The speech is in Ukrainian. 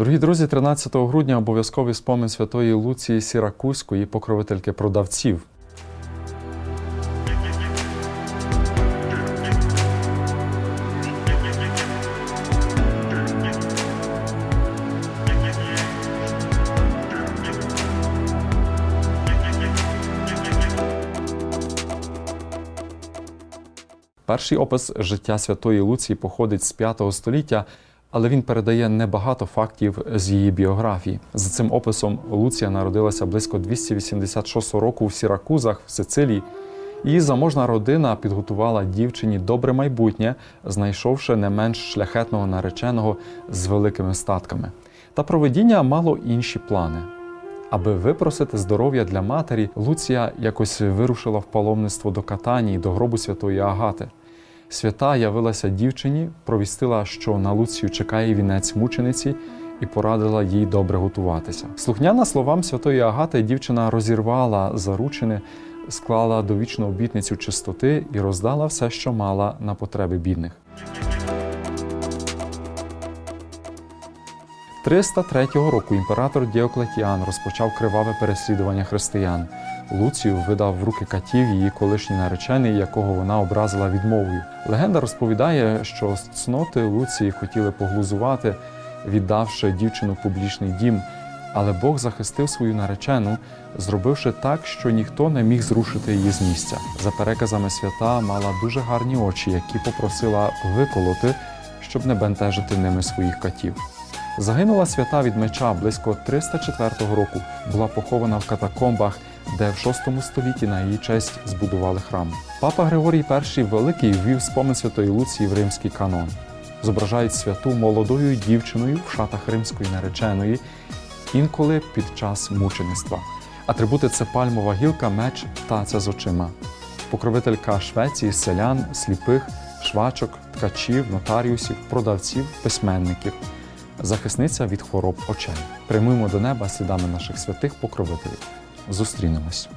Дорогі друзі, 13 грудня обов'язковий спомин святої Луції Сіракузької, покровительки продавців. Перший опис життя святої Луції походить з 5 століття, але він передає небагато фактів з її біографії. За цим описом Луція народилася близько 286 року в Сіракузах в Сицилії. Її заможна родина підготувала дівчині добре майбутнє, знайшовши не менш шляхетного нареченого з великими статками. Та проведіння мало інші плани. Аби випросити здоров'я для матері, Луція якось вирушила в паломництво до Катанії, до гробу святої Агати. Свята явилася дівчині, провістила, що на Луцію чекає вінець мучениці, і порадила їй добре готуватися. Слухняна словам святої Агати, дівчина розірвала заручини, склала довічну обітницю чистоти і роздала все, що мала на потреби бідних. 303 року імператор Діоклетіан розпочав криваве переслідування християн. Луцію видав в руки катів її колишній наречений, якого вона образила відмовою. Легенда розповідає, що цноти Луції хотіли поглузувати, віддавши дівчину публічний дім. Але Бог захистив свою наречену, зробивши так, що ніхто не міг зрушити її з місця. За переказами свята мала дуже гарні очі, які попросила виколоти, щоб не бентежити ними своїх катів. Загинула свята від меча близько 304 року. Була похована в катакомбах, де в VI столітті на її честь збудували храм. Папа Григорій І Великий ввів спомин святої Луції в римський канон. Зображають святу молодою дівчиною в шатах римської нареченої, інколи під час мучеництва. Атрибути це пальмова гілка, меч та ця з очима. Покровителька Швеції, селян, сліпих, швачок, ткачів, нотаріусів, продавців, письменників захисниця від хвороб очей. Прямуємо до неба слідами наших святих покровителів. Зустрінемось.